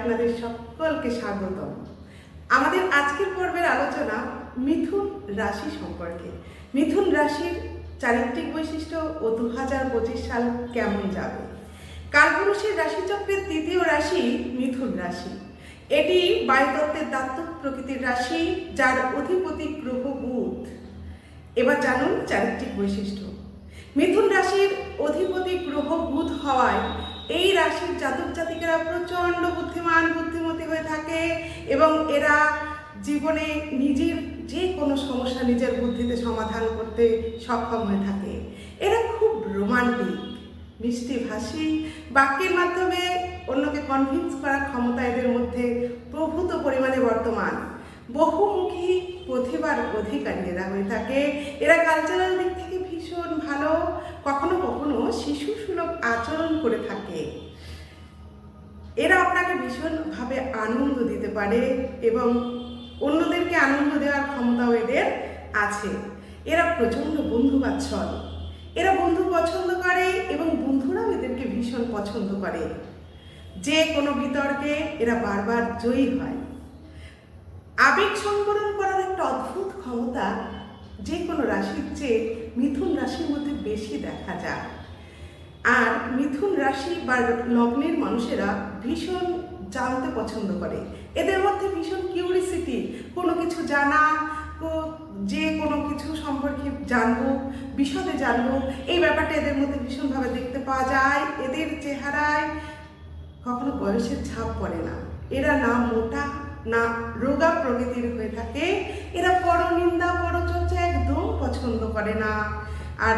আপনাদের সকলকে স্বাগতম। আমাদের আজকের পর্বের আলোচনা মিথুন রাশি সম্পর্কে। মিথুন রাশির চারিত্রিক বৈশিষ্ট্য ও দু হাজার পঁচিশ সাল কেমন যাবে? কালপুরুষের রাশিচক্রের তৃতীয় রাশি মিথুন রাশি। এটি বায়ুতত্ত্বের দাত্তক প্রকৃতির রাশি, যার অধিপতি গ্রহ বুধ। এবার জানুন চারিত্রিক বৈশিষ্ট্য। মিথুন রাশির অধিপতি গ্রহ বুধ হওয়ায় এই রাশির জাতক জাতিকেরা প্রচণ্ড বুদ্ধিমান, বুদ্ধিমতী হয়ে থাকে এবং এরা জীবনে নিজের যে কোনো সমস্যা নিজের বুদ্ধিতে সমাধান করতে সক্ষম হয়ে থাকে। এরা খুব রোমান্টিক মিষ্টি ভাষী বাক্যের মাধ্যমে অন্যকে কনভিন্স করার ক্ষমতা এদের মধ্যে প্রভূত পরিমাণে বর্তমান। বহুমুখী প্রতিভার অধিকারী এরা হয়ে থাকে। এরা কালচারাল দিক থেকে ভীষণ ভালো, কখনো কখনো শিশু সুলভ আচরণ করে থাকে। এরা আপনাকে ভীষণভাবে আনন্দ দিতে পারে এবং অন্যদেরকে আনন্দ দেওয়ার ক্ষমতাও এদের আছে। এরা প্রচণ্ড বন্ধু বাচ্ছল এরা বন্ধু পছন্দ করে এবং বন্ধুরাও এদেরকে ভীষণ পছন্দ করে। যে কোনো বিতর্কে এরা বারবার জয়ী হয়। আবেগ সংবরণ করার একটা অদ্ভুত ক্ষমতা যে কোনো রাশির চেয়ে মিথুন রাশির মধ্যে বেশি দেখা যায়। আর মিথুন রাশি বা লগ্নের মানুষেরা ভীষণ জানতে পছন্দ করে। এদের মধ্যে ভীষণ কিউরিসিটি কোনো কিছু জানা যে কোনো কিছু সম্পর্কে জানব, বিশদে জানব, এই ব্যাপারটা এদের মধ্যে ভীষণভাবে দেখতে পাওয়া যায়। এদের চেহারায় কখনো বয়সের ছাপ পড়ে না। এরা না মোটা, না রোগা প্রকৃতির হয়ে থাকে। এরা পরনিন্দা পরচর্চা একদম পছন্দ করে না। আর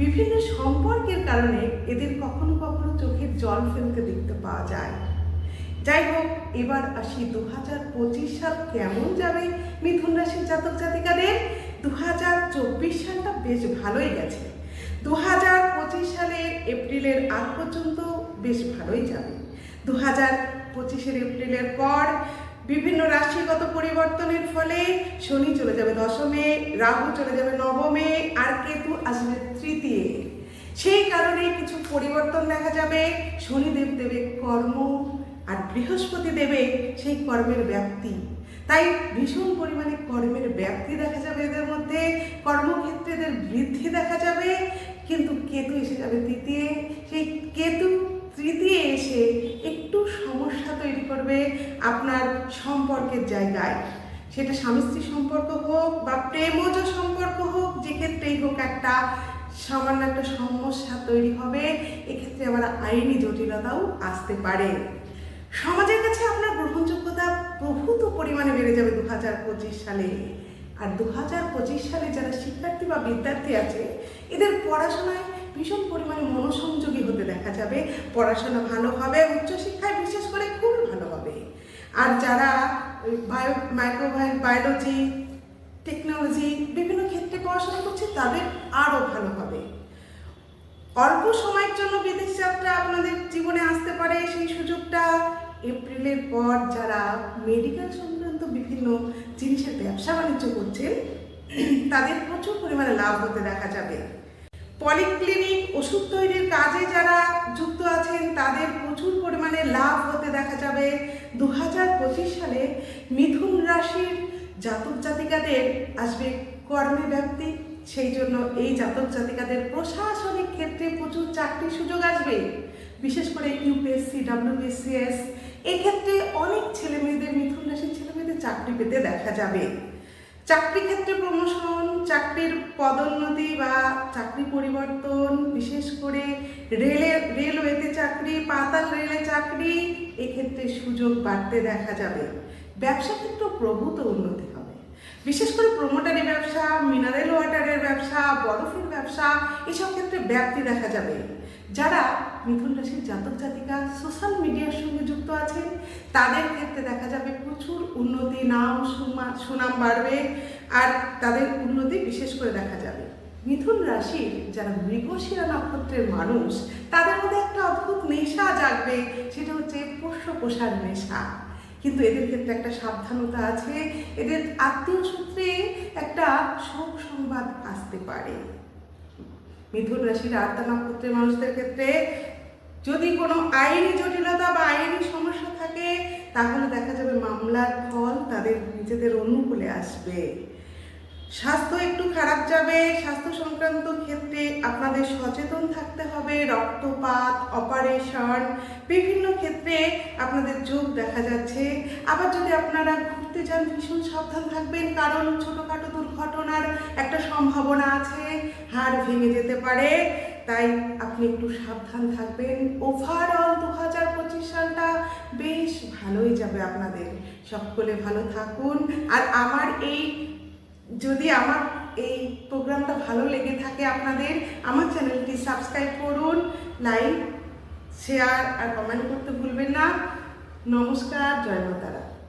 বিভিন্ন সম্পর্কের কারণে এদের কখনো কখনো চোখের জল ফেলতে দেখতে পাওয়া যায়। যাই হোক, এবার আসি দু হাজার পঁচিশ সাল কেমন যাবে মিথুন রাশির জাতক জাতিকাদের? দু হাজার চব্বিশ সালটা বেশ ভালোই গেছে। দু হাজার পঁচিশ সালের এপ্রিলের আগ পর্যন্ত বেশ ভালোই যাবে। দু হাজার পঁচিশের এপ্রিলের পর বিভিন্ন রাশিগত পরিবর্তনের ফলে শনি চলে যাবে দশমে, রাহু চলে যাবে নবমে, আর কেতু আসবে তৃতীয়। সেই কারণে কিছু পরিবর্তন দেখা যাবে। শনিদেব দেবে কর্ম, আর বৃহস্পতি দেবে সেই কর্মের ব্যাপ্তি। তাই ভীষণ পরিমাণে কর্মের ব্যাপ্তি দেখা যাবে এদের মধ্যে। কর্মক্ষেত্রে এদের বৃদ্ধি দেখা যাবে। কিন্তু কেতু এসে যাবে তৃতীয়। সেটা স্বামী স্ত্রী সম্পর্ক হোক বা প্রেমজ সম্পর্ক হোক যে ক্ষেত্রেই হোক একটা সামান্য একটা সমস্যা তৈরি হবে, এক্ষেত্রে আবার আইনি জটিলতাও আসতে পারে। সমাজের কাছে আপনার গ্রহণযোগ্যতা প্রভূত পরিমাণে বেড়ে যাবে দু হাজার পঁচিশ সালে। আর দু হাজার পঁচিশ সালে যারা শিক্ষার্থী বা বিদ্যার্থী আছে, এদের পড়াশোনায় ভীষণ পরিমাণে মনোসংযোগী হতে দেখা যাবে। পড়াশোনা ভালো হবে, উচ্চশিক্ষায় বিশেষ করে খুবই ভালো হবে। আর যারা বায়ো মাইক্রোবায়োলজি টেকনোলজি বিভিন্ন ক্ষেত্রে পড়াশোনা করছে, তাদের আরও ভালো হবে। অল্প সময়ের জন্য বিদেশ যাত্রা আপনাদের জীবনে আসতে পারে, সেই সুযোগটা এপ্রিলের পর যারা মেডিকেল সংক্রান্ত বিভিন্ন জিনিসের ব্যবসা বাণিজ্য করছেন, তাদের প্রচুর পরিমাণে লাভ হতে দেখা যাবে। পলিক্লিনিক ওষুধ তৈরির কাজে যারা যুক্ত আছেন, তাদের প্রচুর পরিমাণে লাভ হতে দেখা যাবে। দু হাজার পঁচিশ সালে মিথুন রাশির জাতক জাতিকাদের আসবে কর্মে ব্যাপ্তি। সেই জন্য এই জাতক জাতিকাদের প্রশাসনিক ক্ষেত্রে প্রচুর চাকরির সুযোগ আসবে। বিশেষ করে ইউপিএসসি ডাব্লিউবিসিএস এক্ষেত্রে অনেক ছেলে মেয়েদের মিথুন রাশির ছেলে মেয়েদের চাকরি পেতে দেখা যাবে। চাকরি ক্ষেত্রে প্রমোশন চাকরির পদোন্নতি বা চাকরি পরিবর্তন, বিশেষ করে রেলে রেলওয়েতে চাকরি, পাতাল রেলে চাকরি, এক্ষেত্রে সুযোগ বাড়তে দেখা যাবে। ব্যবসা ক্ষেত্রে প্রভূত উন্নতি। বিশেষ করে প্রোমোটারি ব্যবসা মিনারেল ওয়াটারের ব্যবসা, বরফের ব্যবসা, এসব ক্ষেত্রে ব্যাপ্তি দেখা যাবে। যারা মিথুন রাশির জাতক জাতিকা সোশ্যাল মিডিয়ার সঙ্গে যুক্ত আছেন, তাদের ক্ষেত্রে দেখা যাবে প্রচুর উন্নতি, নাম সুনাম বাড়বে, আর তাদের উন্নতি বিশেষ করে দেখা যাবে। মিথুন রাশির যারা মৃগশিরা নক্ষত্রের মানুষ, তাদের মধ্যে একটা অদ্ভুত নেশা জাগবে, সেটা হচ্ছে পোষ্য পোষার নেশা। কিন্তু এদের ক্ষেত্রে একটা সাবধানতা আছে। এদের আত্মীয় সূত্রে একটা শোক সংবাদ আসতে পারে। মিথুন রাশির আত্মা নক্ষত্রের মানুষদের ক্ষেত্রে যদি কোনো আইনি জটিলতা বা আইনি সমস্যা থাকে, তাহলে দেখা যাবে মামলার ফল তাদের নিজেদের অনুকূলে আসবে। স্বাস্থ্য একটু খারাপ যাবে, স্বাস্থ্য সংক্রান্ত ক্ষেত্রে আপনাদের সচেতন থাকতে হবে, রক্তপাত অপারেশন বিভিন্ন ক্ষেত্রে আপনাদের যোগ দেখা যাচ্ছে। আবার যদি আপনারা ঘুরতে যান, ভীষণ সাবধান থাকবেন, কারণ ছোটোখাটো দুর্ঘটনার একটা সম্ভাবনা আছে, হাড় ভেঙে যেতে পারে, তাই আপনি একটু সাবধান থাকবেন। ওভারঅল দু হাজার পঁচিশ সালটা বেশ ভালোই যাবে আপনাদের। সকলে ভালো থাকুন। আর আমার এই যদি আমার এই প্রোগ্রামটা ভালো লেগে থাকে আপনাদের, আমার চ্যানেলটি সাবস্ক্রাইব করুন, লাইক, শেয়ার আর কমেন্ট করতে ভুলবেন না। নমস্কার, জয় মাতারা।